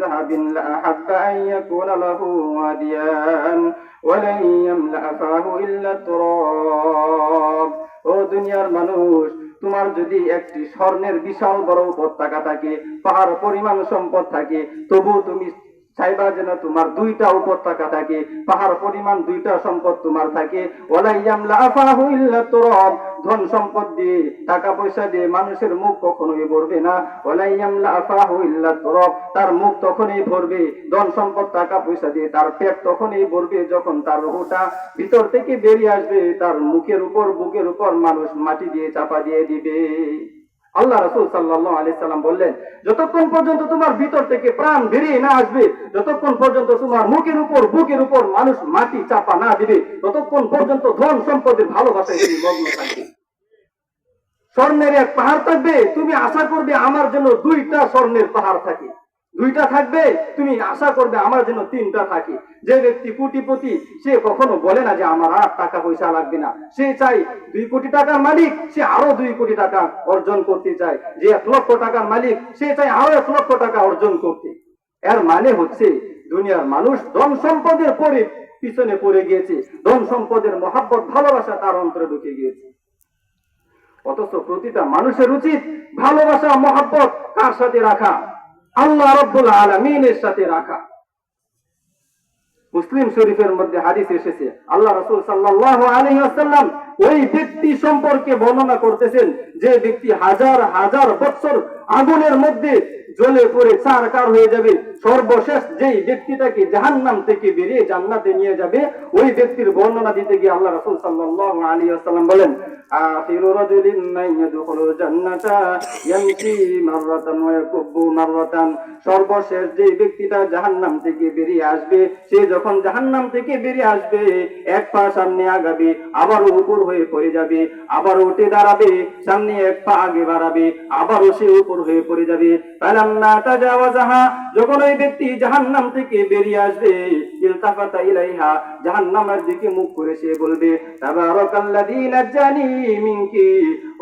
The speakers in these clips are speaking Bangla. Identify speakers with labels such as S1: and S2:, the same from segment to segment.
S1: ذهب لأحب أن يكون له واديان ولن يملأ فاه إلا التراب ও দুনিয়ার মানুষ তোমার যদি একটি স্বর্ণের বিশাল বড় উপত্যকা থাকে পাহাড় পরিমাণ সম্পদ থাকে তবু তুমি চাইবা যেন তোমার দুইটা উপত্যকা থাকে, পাহাড় পরিমাণ দুইটা সম্পদ তোমার থাকে। ধন সম্পদ দিয়ে, টাকা পয়সা দিয়ে মানুষের মুখ কখনোই ভরবে না। তার মুখ তখনই ভরবে, ধন সম্পদ, টাকা পয়সা দিয়ে, তার পেট তখনই ভরবে যখন তার রুহটা ভিতর থেকে বেরিয়ে আসবে, তার মুখের উপর, বুকের উপর মানুষ মাটি দিয়ে চাপা দিয়ে দিবে। আল্লাহ রসুল সাল্লাহ আলি সাল্লাম বললেন, যতক্ষণ পর্যন্ত তোমার ভিতর থেকে প্রাণ বেরিয়ে না আসবে, যতক্ষণ পর্যন্ত তোমার মুখের উপর, বুকের উপর মানুষ মাটি চাপা না দিবে, ততক্ষণ পর্যন্ত ধন সম্পদের ভালোবাসায় তুমি মগ্ন থাকবে। স্বর্ণের এক পাহাড় থাকবে, তুমি আশা করবে আমার জন্য দুইটা স্বর্ণের পাহাড় থাকে। দুইটা থাকবে, তুমি আশা করবে আমার জন্য তিনটা থাকে। যে ব্যক্তি কোটিপতি, সে কখনো বলে না যে আমার আর টাকা পয়সা লাগবে না। সে চাই দুই কোটি টাকার মালিক, সে আরও দুই কোটি টাকা অর্জন করতে চায়। যে এক লক্ষ টাকার মালিক, সে চাই আরও এক লক্ষ টাকা অর্জন করতে। এর মানে হচ্ছে, দুনিয়ার মানুষ ধন সম্পদের পরে পিছনে পড়ে গিয়েছে। ধন সম্পদের মহাব্বত, ভালোবাসা তার অন্তরে ঢুকে গিয়েছে। অথচ প্রতিটা মানুষের উচিত ভালোবাসা, মহাব্বত কার সাথে রাখা? আল্লাহ রব্বুল আলমিনের সাথে রাখা। মুসলিম শরীফের মধ্যে হাদিস এসেছে, আল্লাহ রসুল সাল্লাহ আলী আসাল্লাম ওই ব্যক্তি সম্পর্কে বর্ণনা করতেছেন যে ব্যক্তি হাজার হাজার বছর আগুনের মধ্যে জ্বলে পড়ে চারকার হয়ে যাবে। সর্বশেষ যেই ব্যক্তিটাকে জাহান্নাম থেকে বেরিয়ে জান্নাতে নিয়ে যাবে, ওই ব্যক্তির বর্ণনা দিতে গিয়ে আল্লাহ রসুল সাল্লাহ আলী আসাল্লাম বলেন, আখিরু রাজুলিন জান্নাতা মাররাতান ওয়া মাররাতান। সর্বশেষ যে ব্যক্তিটা থেকে বেরিয়ে আসবে, সে যখন থেকে বেরিয়ে আসবে, এক পা সামনে আগাবে আবার উপর হয়ে পড়ে যাবে আবার উঠে দাঁড়াবে, সামনে এক পা আগে বাড়াবে, আবারও সে উপর হয়ে পড়ে যাবে। যখন ওই ব্যক্তি জাহান্নাম থেকে বেরিয়ে আসবে, ইলতাফাতা ইলাইহা, জাহান্নামের দিকে মুখ করে সে বলবে, তাবারাকাল্লাযী নাজ্জানি মিনকি।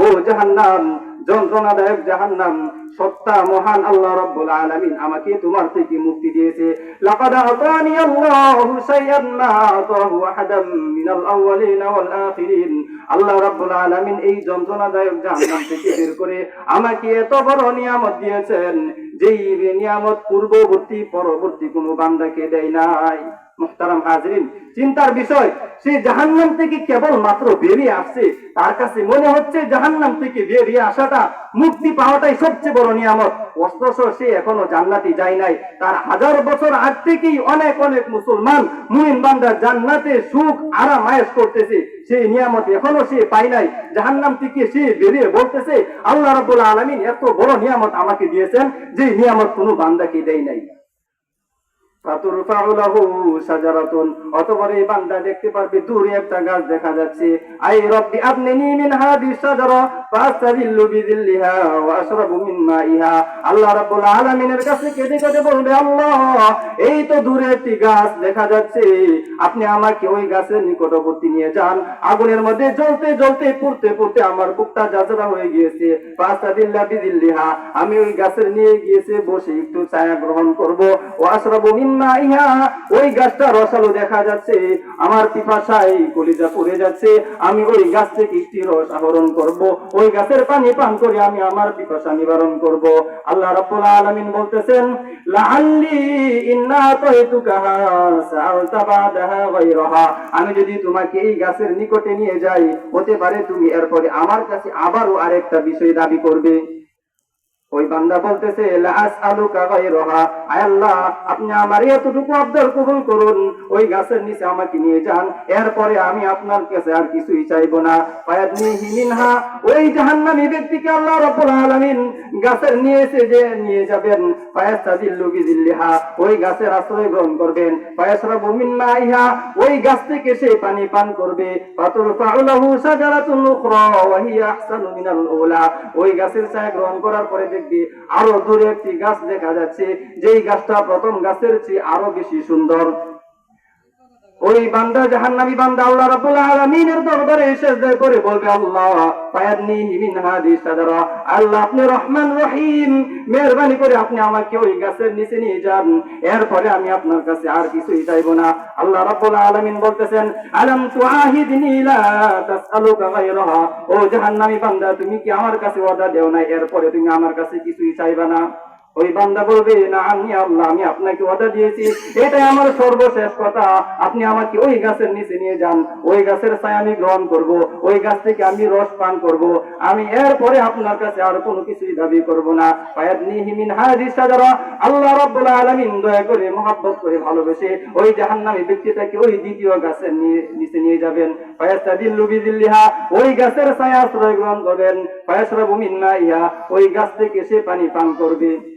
S1: ও জাহান্নাম, যন্ত্রণাদায়ক জাহান্নাম, সত্তা মহান আল্লাহ রাব্বুল আলামিন আমাকে তোমার থেকে মুক্তি দিয়েছে। লাকাদ আতানি আল্লাহু শাইআন মা আতাহু আহাদাম মিনাল আউয়ালিন ওয়াল আখিরিন। আল্লাহ রাব্বুল আলামিন এই যন্ত্রণাদায়ক জাহান্নাম থেকে বের করে আমাকে এত বড় নিয়ামত দিয়েছেন, যেই নিয়ামত পূর্ববর্তী, পরবর্তী কোনো বান্দাকে দেয় নাই। মুহতারাম হাজরিন, চিন্তার বিষয়, সে জাহান্নাম থেকে কেবল মাত্র বেরিয়ে আসছে। তার কাছে মনে হচ্ছে জাহান্নাম থেকে বেরিয়ে আসাটা মুক্তি পাওয়াটাই সবচেয়ে বড় নিয়ামত। অস্ত্রশ সে এখনও জান্নাতি যায় নাই। তার হাজার বছর আগ থেকেই অনেক অনেক মুসলমান মুমিন বান্দা জান্নাতে সুখ, আরাম আয়েস করতেছে। সেই নিয়ামত এখনও সে পায় নাই। জাহান্নাম থেকে সে বেরিয়ে বলতেছে, আল্লাহ রাব্বুল আলামিন এত বড় নিয়ামত আমাকে দিয়েছেন যে নিয়ামত কোনো বান্দাকে দেয় নাই। এই এই তো দূরে একটি গাছ দেখা যাচ্ছে। আপনি আমাকে ওই গাছের নিকটবর্তী নিয়ে যান। আগুনের মধ্যে জ্বলতে জ্বলতে, পুড়তে পুড়তে আমার বুকটা জাজরা হয়ে গিয়েছে। ফাস্তাদিল্লা বিযিল্লিহা, আমি ওই গাছের নিয়ে গিয়েছে, বসে একটু ছায়া গ্রহণ করব। ওয়া আশরাবু ওই গাছটা রসালো দেখা যাচ্ছে। আমার পিপাসায় কলিজা পড়ে যাচ্ছে। আমি ওই গাছ থেকে রস আহরণ করব। ওই গাছের পানি পান করে আমি আমার পিপাসা নিবারণ করব। আল্লাহ রাব্বুল আলামিন বলতেছেন, লাআল্লি ইন্না তাইতুকাহা সাআলতা বাদাহা গায়রাহা। আমি যদি তোমাকে এই গাছের নিকটে নিয়ে যাই, হতে পারে তুমি এরপরে আমার কাছে আবারও আরেকটা বিষয় দাবি করবে। ওই বান্দা বলতেছে আপনি আমার এতটুকু আবদার কবুল করুন, ওই গাছের নিচে আমাকে নিয়ে যান, এরপরে আমি আপনার কাছে আর কিছুই চাইব না। ওই জাহান্নামী ব্যক্তিকে আল্লাহ রাব্বুল গাছের যে নিয়ে যাবেন। ওই গাছের আশ্রয় গ্রহণ করবেন। মাইহা ওই গাছ থেকে পানি পান করবে। ফাতুল ফাউলাহু শাজারাতুন উখরা, ওয়া হিয়া ওই গাছের ছায়া গ্রহণ করার পরে দেখবি আরও দূরে একটি গাছ দেখা যাচ্ছে। যেই গাছটা প্রথম গাছের চেয়ে আরও বেশি সুন্দর। ওই বান্দা জাহান্নামী বান্দা আল্লাহ রাব্বুল দরবারে সেজদা করে বলবে, আল্লাহ আল্লাহ, আপনি রহমান রহিম। করে আপনি আমাকে ওই গাছের নিচে নিয়ে যান। এরপরে আমি আপনার কাছে আর কিছুই চাইব না। আল্লাহ রাব্বুল আলামিন বলতেছেন, আলাম বান্দা, তুমি কি আমার কাছে ওয়াদা দেও না এরপরে তুমি আমার কাছে কিছুই চাইবা না। ওই বান্দা বলবে, না, আমি আল্লাহ, আমি আপনাকে ওয়াদা দিয়েছি। এটাই আমার সর্বশেষ কথা। আপনি আমাকে ওই গাছের নিচে নিয়ে যান। ওই গাছের ছায়া আমি গ্রহণ করব। ওই গাছ থেকে আমি রস পান করব। আমি এরপরে আপনার কাছে আর কোনো কিছুই দাবি করব না। মিন আল্লাহ রাব্বুল আলামিন দয়া করে মহব্বত করে ভালোবেসে ওই জাহান্নামী ব্যক্তিটাকে ওই দ্বিতীয় গাছের নিয়ে- নিচে নিয়ে যাবেন। ফায়াস্তাদিল্লু বিদিল্লিহা। ওই গাছের ছায়া আশ্রয় গ্রহণ করবেন। ফায়াশরাবু মিন মাইহা। ওই গাছ থেকে সে পানি পান করবে।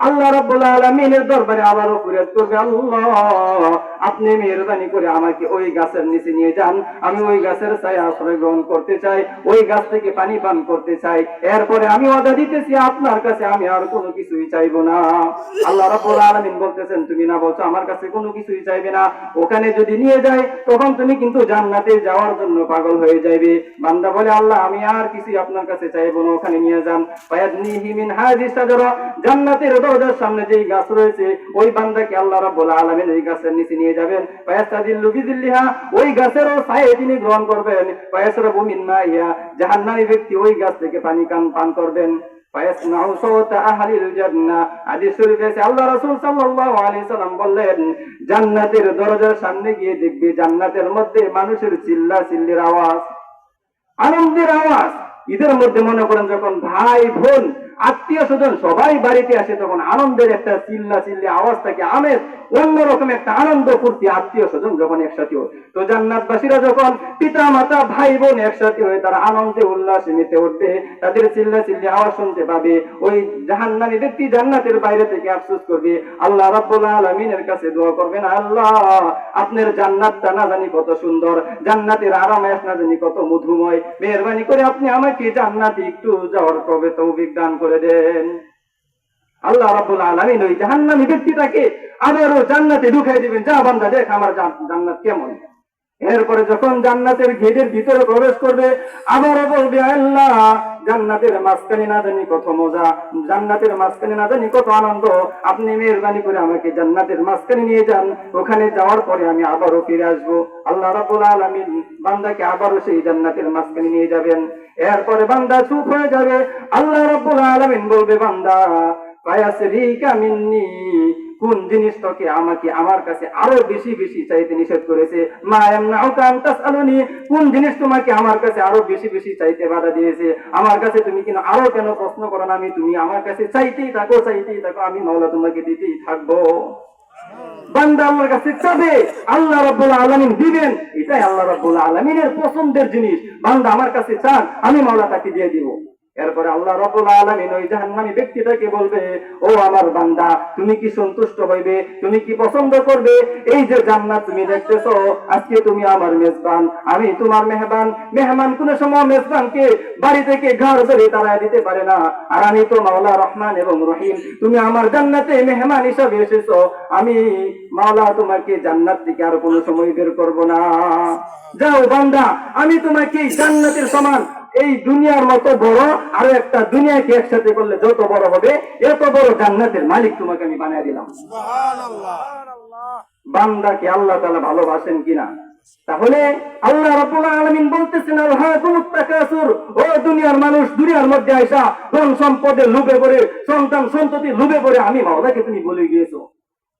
S1: আল্লাহ রাব্বুল আলামিনের দরবারে আবারও ফরিয়াদ করবে আল্লাহ, আপনি মেহরবানি করে আমাকে ওই গাছের নিচে নিয়ে যান। আমি ওই গাছের ছায়া আশ্রয় গ্রহণ করতে চাই, ওই গাছ থেকে পানি পান করতে চাই। এরপরে আমি ওয়াদা দিতেছি, আপনার কাছে আমি আর কোনো কিছুই চাইব না। আল্লাহ রাব্বুল আলামিন বলতেছেন, তুমি না বলছো আমার কাছে কোনো কিছুই চাইবে না। ওখানে যদি নিয়ে যায় তখন তুমি কিন্তু জান্নাতে যাওয়ার জন্য পাগল হয়ে যাইবে। বান্দা বলে, আল্লাহ, আমি আর কিছুই আপনার কাছে চাইব না, ওখানে নিয়ে যান। জান্নাতের দরজার সামনে যেই গাছ রয়েছে, ওই বান্দাকে আল্লাহ রাব্বুল আলামিন এই গাছের নিচে নিয়ে যাবেন। ফায়াস্তাদিল্লু বিদিল্লিহা, ওই গাছেরও ছায়া তিনি গ্রহণ করবেন। ফায়াশরাবু মিন মাইহা জাহান্নামী ব্যক্তি ওই গাছ থেকে পানি কান পান করবেন। জান্নাতের দরজার সামনে গিয়ে দেখবে জান্নাতের মধ্যে মানুষের চিল্লা চিল্লির আওয়াজ, আনন্দের আওয়াজ। ঈদের মধ্যে মনে করেন যখন ভাই বোন আত্মীয় স্বজন সবাই বাড়িতে আসে, তখন আনন্দের একটা চিল্লা চিল্লি আওয়াজ থাকে আমেজ অন্যরকম একটা আনন্দ ফুর্তি আত্মীয় স্বজন যখন একসাথে হয়। তো জান্নাতবাসীরা যখন পিতা মাতা ভাই বোন একসাথে হয়ে তারা আনন্দে, উল্লাসে মেতে উঠবে, তাদের চিল্লা চিল্লি আওয়াজ শুনতে পাবে, ওই জাহান্নামী ব্যক্তি জান্নাতের বাইরে থেকে আফসোস করবে, আল্লাহ রাব্বুল আলামিনের কাছে দোয়া করবেন, আল্লাহ, আপনার জান্নাতটা না জানি কত সুন্দর, জান্নাতের আরামায়াস না জানি কত মধুময়, মেহরবানি করে আপনি আমাকে জান্নাতে একটু যাওয়ার কবে তৌফিক দান করে দেন। আল্লাহ রাব্বুল আলামিন ওই জাহান্নামী ব্যক্তিটাকে আবারও জান্নাতে ঢুকাই দিবেন। যা বান্দা দেখ আমার জান্নাত কেমন। এরপরে যখন জান্নাতের গেটের ভিতরে প্রবেশ করবে, আবারও বলবে, আল্লাহ, জান্নাতের মাঝখানে না জানি কত মজা, জান্নাতের মাঝখানে না জানি কত আনন্দ। আপনি মেহরবানি করে আমাকে জান্নাতের মাঝখানে নিয়ে যান। ওখানে যাওয়ার পরে আমি আবারও ফিরে আসব। আল্লাহ রাব্বুল আলামিন বান্দাকে আবারও সেই জান্নাতের মাঝখানে নিয়ে যাবেন। এরপরে বান্দা চুপ হয়ে যাবে। আল্লাহ রাব্বুল আলামিন বলবে, বান্দা মিন্নি, কোন জিনিস তোকে আমাকে আমার কাছে আরও বেশি বেশি চাইতে নিষেধ করেছে? মা কোন জিনিস তোমাকে আমার কাছে আরও বেশি বেশি চাইতে বাধা দিয়েছে? আমার কাছে তুমি কেন আরও কেন প্রশ্ন করো না? আমি, তুমি আমার কাছে চাইতেই থাকো চাইতেই থাকো, আমি মাওলা তোমাকে দিতেই থাকব। বান্দা আল্লাহর কাছে চাবে, আল্লাহ রাব্বুল আলামিন দিবেন। এটাই আল্লাহ রাব্বুল আলামিনের পছন্দের জিনিস। বান্দা আমার কাছে চান, আমি মাওলা তাকে দিয়ে দিব। এরপরে আল্লাহ রাব্বুল আলামিন ওই জাহান্নামী ব্যক্তিটাকে বলবে, ও আমার বান্দা, তুমি কি সন্তুষ্ট হইবে? তুমি কি পছন্দ করবে? এই যে জান্নাত তুমি দেখতেছো, আজকে তুমি আমার মেজবান, আমি তোমার মেহমান। মেহমান কোন সময় মেজবানকে বাড়ি থেকে ঘর ধরে তারা দিতে পারে না। আর আমি তো মাওলা রহমান এবং রহিম, তুমি আমার জান্নাতে মেহমান হিসাবে এসেছ। আমি মাওলা তোমাকে জান্নাত থেকে আর কোনো সময় বের করব না। যাও বান্দা, আমি তোমাকে জান্নাতের সমান এই দুনিয়ার মতো বড় আরও একটা দুনিয়াকে একসাথে করলে যত বড় হবে এত বড় জান্নাতের মালিক তোমাকে আমি বানিয়ে দিলাম। বান্দাকে আল্লাহ তাআলা ভালোবাসেন কিনা? তাহলে আল্লাহ রাব্বুল আলামিন বলতেছেন তাকাসুর। ও দুনিয়ার মানুষ দুনিয়ার মধ্যে আইসা ধন সম্পদের লোভে পড়ে সন্তান সন্ততি লোভে পড়ে আমি মাওলাকে তুমি বলে গিয়েছো।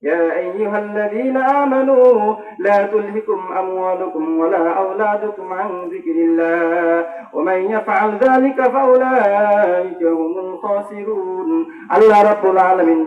S1: يا أيها الذين آمنوا لا تلهكم أموالكم ولا أولادكم عن ذكر الله. ومن يفعل ذلك فأولئك هم الخاسرون. الله رب العالمين